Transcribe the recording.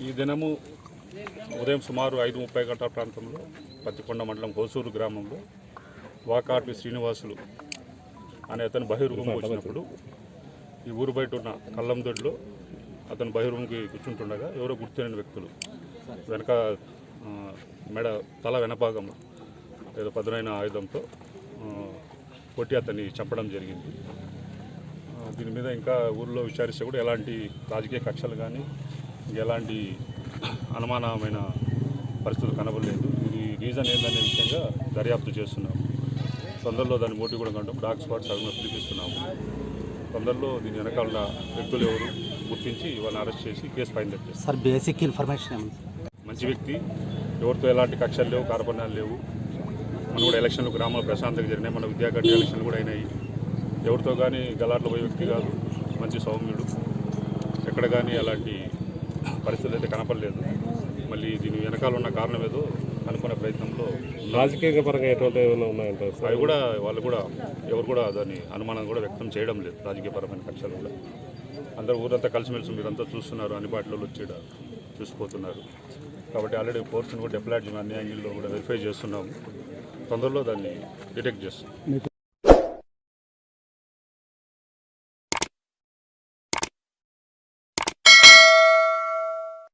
ఈ దినము ఉదయం సుమారు ఐదు ముప్పై గంటల ప్రాంతంలో పత్తికొండ మండలం హోసూరు గ్రామంలో వాకాటి శ్రీనివాసులు అనే అతను బహిర్గం వచ్చినప్పుడు ఈ ఊరు బయట ఉన్న కళ్ళం దొడ్లో అతను బహిర్గంకి కూర్చుంటుండగా ఎవరో గుర్తులేని వ్యక్తులు వెనక మెడ తల వెనభాగం ఏదో పదునైన ఆయుధంతో కొట్టి అతన్ని చంపడం జరిగింది. దీని మీద ఇంకా ఊర్లో విచారిస్తే కూడా ఎలాంటి రాజకీయ కక్షలు కానీ ఎలాంటి అనుమానమైన పరిస్థితులు కనబడలేదు. ఇది రీజన్ ఏందనే విషయంగా దర్యాప్తు చేస్తున్నాము. తొందరలో దాని మోటివ్ కూడా కంటాం డాక్ స్పాట్స్ అవి పిలిపిస్తున్నాము తొందరలో దీని వెనకాల వ్యక్తులు ఎవరు గుర్తించి వాళ్ళని అరెస్ట్ చేసి case fine sir basic information మంచి వ్యక్తి ఎవరితో ఎలాంటి కక్షలు లేవు కార్పణ్యాలు లేవు మన కూడా ఎలక్షన్లు గ్రామంలో ప్రశాంతంగా జరిగినాయి. మన విద్యాగడ్డ ఎలక్షన్లు కూడా అయినాయి. ఎవరితో కానీ గలాట్లో పోయే వ్యక్తి కాదు. మంచి సౌమ్యుడు. ఎక్కడ కానీ అలాంటి పరిస్థితులు అయితే కనపడలేదు. మళ్ళీ దీని వెనకాల ఉన్న కారణం ఏదో అనుకునే ప్రయత్నంలో రాజకీయ పరంగా ఎటువంటి ఏమైనా ఉన్నాయంటారు సార్? అవి కూడా వాళ్ళు కూడా ఎవరు కూడా దాన్ని అనుమానం కూడా వ్యక్తం చేయడం లేదు. రాజకీయపరమైన కక్షలు కూడా. అందరూ ఊరంతా కలిసిమెలిసి మీరంతా చూస్తున్నారు. అన్ని పార్టీలో వచ్చి చూసిపోతున్నారు. కాబట్టి ఆల్రెడీ ఫోర్స్ని కూడా డెప్లాట్ అన్ని యాంగిల్లో కూడా వెరిఫై చేస్తున్నాము. తొందరలో దాన్ని డిటెక్ట్ చేస్తాం.